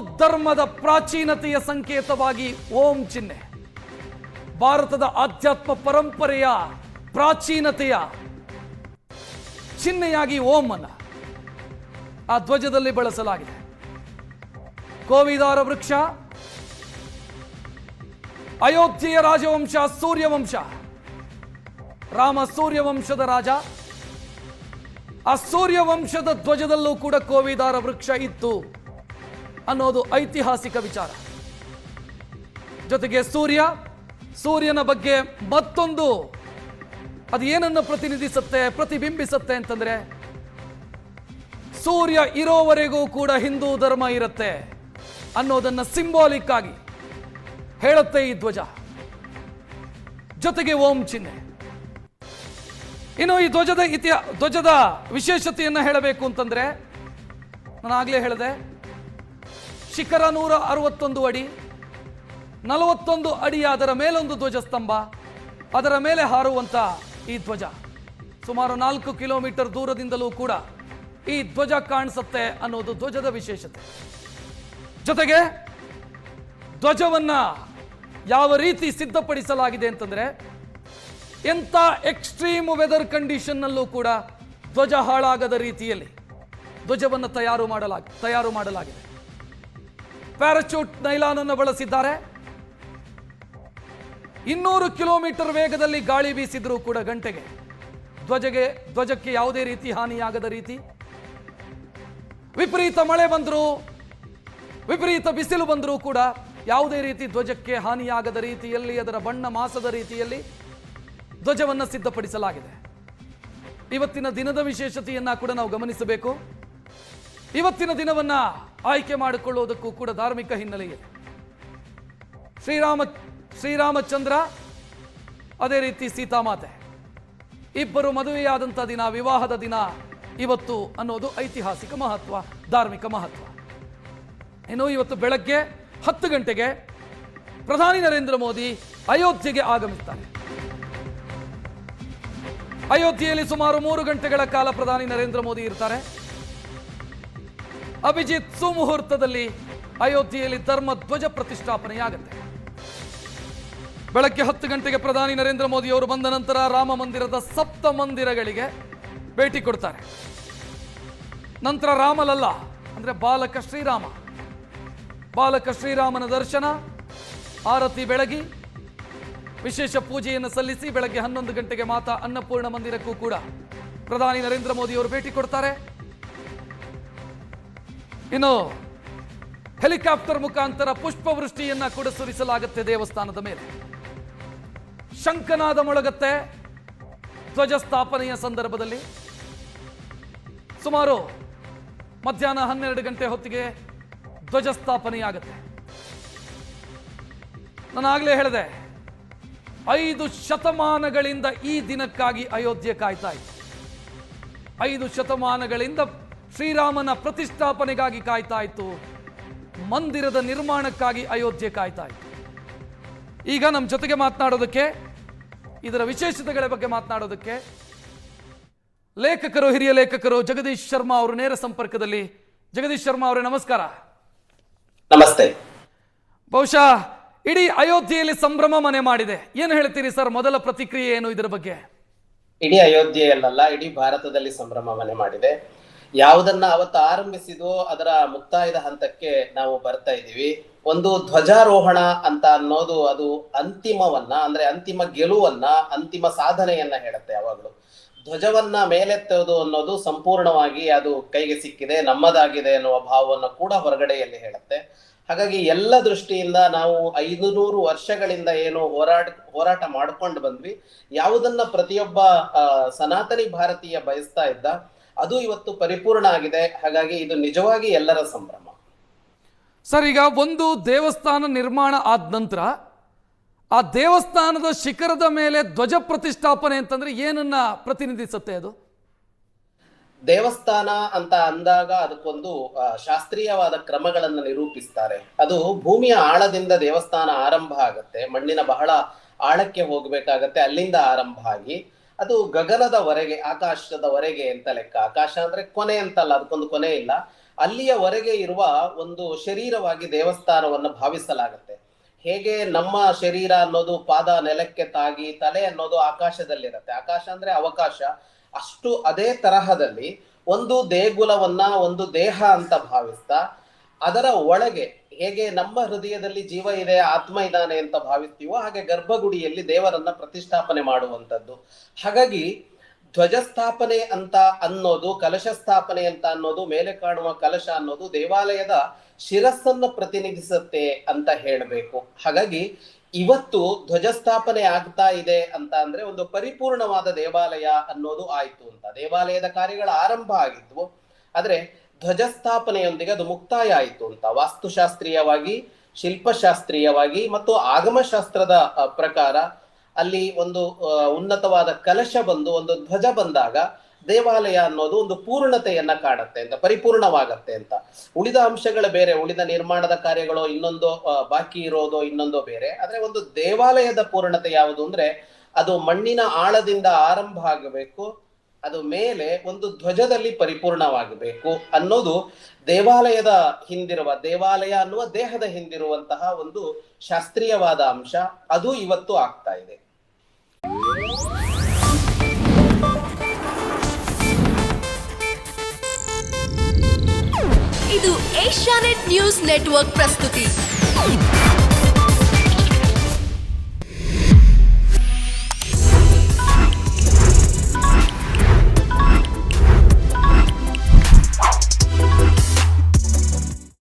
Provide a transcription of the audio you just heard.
ಧರ್ಮದ ಪ್ರಾಚೀನತೆಯ ಸಂಕೇತವಾಗಿ ಓಂ ಚಿಹ್ನೆ. ಭಾರತದ ಆಧ್ಯಾತ್ಮ ಪರಂಪರೆಯ ಪ್ರಾಚೀನತೆಯ ಚಿಹ್ನೆಯಾಗಿ ಓಂ ಅನ್ನು ಆ ಧ್ವಜದಲ್ಲಿ ಬಳಸಲಾಗಿದೆ. ಕೋವಿದಾರ ವೃಕ್ಷ, ಅಯೋಧ್ಯೆಯ ರಾಜವಂಶ, ಸೂರ್ಯವಂಶ, ರಾಮ ಸೂರ್ಯವಂಶದ ರಾಜ. ಆ ಸೂರ್ಯವಂಶದ ಧ್ವಜದಲ್ಲೂ ಕೂಡ ಕೋವಿದಾರ ವೃಕ್ಷ ಇತ್ತು. ಅನ್ನೋದು ಐತಿಹಾಸಿಕ ವಿಚಾರ. ಜೊತೆಗೆ ಸೂರ್ಯ, ಸೂರ್ಯನ ಬಗ್ಗೆ ಮತ್ತೊಂದು ಅದು ಏನನ್ನು ಪ್ರತಿನಿಧಿಸುತ್ತೆ, ಪ್ರತಿಬಿಂಬಿಸುತ್ತೆ ಅಂತಂದ್ರೆ, ಸೂರ್ಯ ಇರೋವರೆಗೂ ಕೂಡ ಹಿಂದೂ ಧರ್ಮ ಇರುತ್ತೆ ಅನ್ನೋದನ್ನ ಸಿಂಬಾಲಿಕ್ ಆಗಿ ಹೇಳುತ್ತೆ ಈ ಧ್ವಜ. ಜೊತೆಗೆ ಓಂ ಚಿಹ್ನೆ. ಇನ್ನು ಈ ಧ್ವಜದ ಇತಿಹಾಸ ಧ್ವಜದ ವಿಶೇಷತೆಯನ್ನ ಹೇಳಬೇಕು ಅಂತಂದ್ರೆ, ನಾನು ಆಗ್ಲೇ ಹೇಳಿದೆ ಶಿಖರ ನೂರ ಅರವತ್ತೊಂದು ಅಡಿ, ನಲವತ್ತೊಂದು ಅಡಿ ಅದರ ಮೇಲೊಂದು ಧ್ವಜಸ್ತಂಭ, ಅದರ ಮೇಲೆ ಹಾರುವಂತ ಈ ಧ್ವಜ. ಸುಮಾರು ನಾಲ್ಕು ಕಿಲೋಮೀಟರ್ ದೂರದಿಂದಲೂ ಕೂಡ ಈ ಧ್ವಜ ಕಾಣಿಸುತ್ತೆ ಅನ್ನೋದು ಧ್ವಜದ ವಿಶೇಷತೆ. ಜೊತೆಗೆ ಧ್ವಜವನ್ನ ಯಾವ ರೀತಿ ಸಿದ್ಧಪಡಿಸಲಾಗಿದೆ ಅಂತಂದ್ರೆ, ಎಂಥ ಎಕ್ಸ್ಟ್ರೀಮ್ ವೆದರ್ ಕಂಡೀಷನ್ನಲ್ಲೂ ಕೂಡ ಧ್ವಜ ಹಾಳಾಗದ ರೀತಿಯಲ್ಲಿ ಧ್ವಜವನ್ನು ತಯಾರು ಮಾಡಲಾಗಿ, ತಯಾರು ಮಾಡಲಾಗಿದೆ. ಪ್ಯಾರಾಚೂಟ್ ನೈಲಾನ್ ಅನ್ನು ಬಳಸಿದ್ದಾರೆ. ಇನ್ನೂರು ಕಿಲೋಮೀಟರ್ ವೇಗದಲ್ಲಿ ಗಾಳಿ ಬೀಸಿದ್ರೂ ಕೂಡ ಗಂಟೆಗೆ. ಧ್ವಜಗೆ, ಧ್ವಜಕ್ಕೆ ಯಾವುದೇ ರೀತಿ ಹಾನಿಯಾಗದ ರೀತಿ. ವಿಪರೀತ ಮಳೆ ಬಂದರೂ, ವಿಪರೀತ ಬಿಸಿಲು ಬಂದರೂ ಕೂಡ ಯಾವುದೇ ರೀತಿ ಧ್ವಜಕ್ಕೆ ಹಾನಿಯಾಗದ ರೀತಿಯಲ್ಲಿ, ಅದರ ಬಣ್ಣ ಮಾಸದ ರೀತಿಯಲ್ಲಿ ಧ್ವಜವನ್ನು ಸಿದ್ಧಪಡಿಸಲಾಗಿದೆ. ಇವತ್ತಿನ ದಿನದ ವಿಶೇಷತೆಯನ್ನು ಕೂಡ ನಾವು ಗಮನಿಸಬೇಕು. ಇವತ್ತಿನ ದಿನವನ್ನ ಆಯ್ಕೆ ಮಾಡಿಕೊಳ್ಳುವುದಕ್ಕೂ ಕೂಡ ಧಾರ್ಮಿಕ ಹಿನ್ನೆಲೆ ಇದೆ ಶ್ರೀರಾಮ, ಶ್ರೀರಾಮಚಂದ್ರ, ಅದೇ ರೀತಿ ಸೀತಾಮಾತೆ. ಇಬ್ಬರು ಮದುವೆಯಾದಂಥ ದಿನ, ವಿವಾಹದ ದಿನ, ಇವತ್ತು ಅನ್ನೋದು ಐತಿಹಾಸಿಕ ಮಹತ್ವ, ಧಾರ್ಮಿಕ ಮಹತ್ವ. ಇನ್ನು ಇವತ್ತು ಬೆಳಗ್ಗೆ ಹತ್ತು ಗಂಟೆಗೆ ಪ್ರಧಾನಿ ನರೇಂದ್ರ ಮೋದಿ ಅಯೋಧ್ಯೆಗೆ ಆಗಮಿಸ್ತಾರೆ. ಅಯೋಧ್ಯೆಯಲ್ಲಿ ಸುಮಾರು ಮೂರು ಗಂಟೆಗಳ ಕಾಲ ಪ್ರಧಾನಿ ನರೇಂದ್ರ ಮೋದಿ ಇರ್ತಾರೆ. ಅಭಿಜಿತ್ ಸುಮುಹೂರ್ತದಲ್ಲಿ ಅಯೋಧ್ಯೆಯಲ್ಲಿ ಧರ್ಮ ಧ್ವಜ ಪ್ರತಿಷ್ಠಾಪನೆಯಾಗುತ್ತೆ. ಬೆಳಗ್ಗೆ ಹತ್ತು ಗಂಟೆಗೆ ಪ್ರಧಾನಿ ನರೇಂದ್ರ ಮೋದಿ ಅವರು ಬಂದ ನಂತರ ರಾಮ ಮಂದಿರದ ಸಪ್ತ ಮಂದಿರಗಳಿಗೆ ಭೇಟಿ ಕೊಡ್ತಾರೆ. ನಂತರ ರಾಮಲಲ್ಲ, ಅಂದ್ರೆ ಬಾಲಕ ಶ್ರೀರಾಮ. ಬಾಲಕ ಶ್ರೀರಾಮನ ದರ್ಶನ, ಆರತಿ ಬೆಳಗಿ, ವಿಶೇಷ ಪೂಜೆಯನ್ನು ಸಲ್ಲಿಸಿ ಬೆಳಗ್ಗೆ ಹನ್ನೊಂದು ಗಂಟೆಗೆ ಮಾತಾ ಅನ್ನಪೂರ್ಣ ಮಂದಿರಕ್ಕೂ ಕೂಡ ಪ್ರಧಾನಿ ನರೇಂದ್ರ ಮೋದಿ ಅವರು ಭೇಟಿ ಕೊಡ್ತಾರೆ. ಇನ್ನು ಹೆಲಿಕಾಪ್ಟರ್ ಮುಖಾಂತರ ಪುಷ್ಪವೃಷ್ಟಿಯನ್ನ ಕೂಡ ಸುರಿಸಲಾಗುತ್ತೆ ದೇವಸ್ಥಾನದ ಮೇಲೆ. ಶಂಕನಾದ ಮೊಳಗತ್ತೆ ಧ್ವಜ ಸ್ಥಾಪನೆಯ ಸಂದರ್ಭದಲ್ಲಿ. ಸುಮಾರು ಮಧ್ಯಾಹ್ನ ಹನ್ನೆರಡು ಗಂಟೆ ಹೊತ್ತಿಗೆ ಧ್ವಜ ಸ್ಥಾಪನೆಯಾಗುತ್ತೆ ನಾನು ಆಗಲೇ ಹೇಳಿದೆ, ಐದು ಶತಮಾನಗಳಿಂದ ಈ ದಿನಕ್ಕಾಗಿ ಅಯೋಧ್ಯೆ ಕಾಯ್ತಾ ಇತ್ತು. ಐದು ಶತಮಾನಗಳಿಂದ ಶ್ರೀರಾಮನ ಪ್ರತಿಷ್ಠಾಪನೆಗಾಗಿ ಕಾಯ್ತಾ ಇತ್ತು. ಮಂದಿರದ ನಿರ್ಮಾಣಕ್ಕಾಗಿ ಅಯೋಧ್ಯೆ ಕಾಯ್ತಾ ಇತ್ತು. ಈಗ ನಮ್ಮ ಜೊತೆಗೆ ಮಾತನಾಡೋದಕ್ಕೆ ಇದರ ವಿಶೇಷತೆಗಳ ಬಗ್ಗೆ ಮಾತನಾಡೋದಕ್ಕೆ ಲೇಖಕರು ಹಿರಿಯ ಲೇಖಕರು ಜಗದೀಶ್ ಶರ್ಮಾ ಅವರು ನೇರ ಸಂಪರ್ಕದಲ್ಲಿ. ಜಗದೀಶ್ ಶರ್ಮಾ ಅವರೇ ನಮಸ್ಕಾರ. ನಮಸ್ತೆ. ಬಹುಶಃ ಇಡೀ ಅಯೋಧ್ಯೆಯಲ್ಲಿ ಸಂಭ್ರಮ ಮನೆ ಮಾಡಿದೆ. ಏನು ಹೇಳ್ತೀರಿ ಸರ್ ಮೊದಲ ಪ್ರತಿಕ್ರಿಯೆ ಏನು ಇದರ ಬಗ್ಗೆ? ಇಡೀ ಅಯೋಧ್ಯೆಯಲ್ಲ ಇಡೀ ಭಾರತದಲ್ಲಿ ಸಂಭ್ರಮ ಮನೆ ಮಾಡಿದೆ. ಯಾವುದನ್ನ ಅವತ್ತು ಆರಂಭಿಸಿದೋ ಅದರ ಮುಕ್ತಾಯದ ಹಂತಕ್ಕೆ ನಾವು ಬರ್ತಾ ಇದ್ದೀವಿ. ಒಂದು ಧ್ವಜಾರೋಹಣ ಅಂತ ಅನ್ನೋದು ಅದು ಅಂತಿಮವನ್ನ, ಅಂದ್ರೆ ಅಂತಿಮ ಗೆಲುವನ್ನ, ಅಂತಿಮ ಸಾಧನೆಯನ್ನ ಹೇಳುತ್ತೆ ಯಾವಾಗಲೂ. ಧ್ವಜವನ್ನ ಮೇಲೆತ್ತೋದು ಅನ್ನೋದು ಸಂಪೂರ್ಣವಾಗಿ ಅದು ಕೈಗೆ ಸಿಕ್ಕಿದೆ, ನಮ್ಮದಾಗಿದೆ ಅನ್ನುವ ಭಾವವನ್ನು ಕೂಡ ಹೊರಗಡೆಯಲ್ಲಿ ಹೇಳುತ್ತೆ. ಹಾಗಾಗಿ ಎಲ್ಲ ದೃಷ್ಟಿಯಿಂದ ನಾವು ಐದುನೂರು ವರ್ಷಗಳಿಂದ ಏನು ಹೋರಾಟ ಹೋರಾಟ ಮಾಡ್ಕೊಂಡು ಬಂದ್ವಿ. ಯಾವುದನ್ನ ಪ್ರತಿಯೊಬ್ಬ ಸನಾತನಿ ಭಾರತೀಯ ಬಯಸ್ತಾ ಇದ್ದ ಅದು ಇವತ್ತು ಪರಿಪೂರ್ಣ ಆಗಿದೆ. ಹಾಗಾಗಿ ಇದು ನಿಜವಾಗಿ ಎಲ್ಲರ ಸಂಭ್ರಮ. ಸರ್ ಈಗ ಒಂದು ದೇವಸ್ಥಾನ ನಿರ್ಮಾಣ ಆದ ನಂತರ ಆ ದೇವಸ್ಥಾನದ ಶಿಖರದ ಮೇಲೆ ಧ್ವಜ ಪ್ರತಿಷ್ಠಾಪನೆ ಅಂತಂದ್ರೆ ಏನನ್ನ ಪ್ರತಿನಿಧಿಸುತ್ತೆ ಅದು? ದೇವಸ್ಥಾನ ಅಂತ ಅಂದಾಗ ಅದಕ್ಕೊಂದು ಶಾಸ್ತ್ರೀಯವಾದ ಕ್ರಮಗಳನ್ನು ನಿರೂಪಿಸ್ತಾರೆ. ಅದು ಭೂಮಿಯ ಆಳದಿಂದ ದೇವಸ್ಥಾನ ಆರಂಭ ಆಗತ್ತೆ. ಮಣ್ಣಿನ ಬಹಳ ಆಳಕ್ಕೆ ಹೋಗ್ಬೇಕಾಗತ್ತೆ. ಅಲ್ಲಿಂದ ಆರಂಭ ಆಗಿ ಅದು ಗಗನದವರೆಗೆ, ಆಕಾಶದವರೆಗೆ ಅಂತ ಲೆಕ್ಕ. ಆಕಾಶ ಅಂದ್ರೆ ಕೊನೆ ಅಂತಲ್ಲ, ಅದಕ್ಕೊಂದು ಕೊನೆ ಇಲ್ಲ. ಅಲ್ಲಿಯವರೆಗೆ ಇರುವ ಒಂದು ಶರೀರವಾಗಿ ದೇವಸ್ಥಾನವನ್ನು ಭಾವಿಸಲಾಗುತ್ತೆ. ಹೇಗೆ ನಮ್ಮ ಶರೀರ ಅನ್ನೋದು ಪಾದ ನೆಲಕ್ಕೆ ತಾಗಿ, ತಲೆ ಅನ್ನೋದು ಆಕಾಶದಲ್ಲಿರುತ್ತೆ. ಆಕಾಶ ಅಂದ್ರೆ ಅವಕಾಶ. ಅಷ್ಟು ಅದೇ ತರಹದಲ್ಲಿ ಒಂದು ದೇಗುಲವನ್ನ, ಒಂದು ದೇಹ ಅಂತ ಭಾವಿಸ್ತಾ, ಅದರ ಒಳಗೆ ಹೇಗೆ ನಮ್ಮ ಹೃದಯದಲ್ಲಿ ಜೀವ ಇದೆ, ಆತ್ಮ ಇದ್ದಾನೆ ಅಂತ ಭಾವಿಸ್ತೀವೋ ಹಾಗೆ ಗರ್ಭಗುಡಿಯಲ್ಲಿ ದೇವರನ್ನ ಪ್ರತಿಷ್ಠಾಪನೆ ಮಾಡುವಂಥದ್ದು. ಹಾಗಾಗಿ ಧ್ವಜಸ್ಥಾಪನೆ ಅಂತ ಅನ್ನೋದು ಕಲಶ ಸ್ಥಾಪನೆ ಅಂತ ಅನ್ನೋದು, ಮೇಲೆ ಕಾಣುವ ಕಲಶ ಅನ್ನೋದು ದೇವಾಲಯದ ಶಿರಸ್ಸನ್ನು ಪ್ರತಿನಿಧಿಸುತ್ತೆ ಅಂತ ಹೇಳಬೇಕು. ಹಾಗಾಗಿ ಇವತ್ತು ಧ್ವಜಸ್ಥಾಪನೆ ಆಗ್ತಾ ಇದೆ ಅಂತ ಅಂದ್ರೆ ಒಂದು ಪರಿಪೂರ್ಣವಾದ ದೇವಾಲಯ ಅನ್ನೋದು ಆಯ್ತು ಅಂತ. ದೇವಾಲಯದ ಕಾರ್ಯಗಳ ಆರಂಭ ಆಗಿದ್ವು. ಆದ್ರೆ ಧ್ವಜಸ್ಥಾಪನೆಯೊಂದಿಗೆ ಅದು ಮುಕ್ತಾಯ ಆಯಿತು ಅಂತ. ವಾಸ್ತುಶಾಸ್ತ್ರೀಯವಾಗಿ, ಶಿಲ್ಪಶಾಸ್ತ್ರೀಯವಾಗಿ ಮತ್ತು ಆಗಮಶಾಸ್ತ್ರದ ಪ್ರಕಾರ ಅಲ್ಲಿ ಒಂದು ಉನ್ನತವಾದ ಕಲಶ ಬಂದು ಒಂದು ಧ್ವಜ ಬಂದಾಗ ದೇವಾಲಯ ಅನ್ನೋದು ಒಂದು ಪೂರ್ಣತೆಯನ್ನ ಕಾಣುತ್ತೆ ಅಂತ, ಪರಿಪೂರ್ಣವಾಗತ್ತೆ ಅಂತ. ಉಳಿದ ಅಂಶಗಳ ಬೇರೆ, ಉಳಿದ ನಿರ್ಮಾಣದ ಕಾರ್ಯಗಳು ಇನ್ನೊಂದು ಬಾಕಿ ಇರೋದು ಇನ್ನೊಂದು ಬೇರೆ. ಆದ್ರೆ ಒಂದು ದೇವಾಲಯದ ಪೂರ್ಣತೆ ಯಾವುದು ಅಂದ್ರೆ ಅದು ಮಣ್ಣಿನ ಆಳದಿಂದ ಆರಂಭ ಆಗಬೇಕು ಅದು ಮೇಲೆ ಒಂದು ಧ್ವಜದಲ್ಲಿ ಪರಿಪೂರ್ಣವಾಗಬೇಕು ಅನ್ನೋದು ದೇವಾಲಯದ ಹಿಂದಿರುವ, ದೇವಾಲಯ ಅನ್ನುವ ದೇಹದ ಹಿಂದಿರುವಂತಹ ಒಂದು ಶಾಸ್ತ್ರೀಯವಾದ ಅಂಶ. ಅದು ಇವತ್ತು ಆಗ್ತಾ ಇದೆ. ಇದು ಏಷ್ಯಾನೆಟ್ ನ್ಯೂಸ್ ನೆಟ್ವರ್ಕ್ ಪ್ರಸ್ತುತಿ.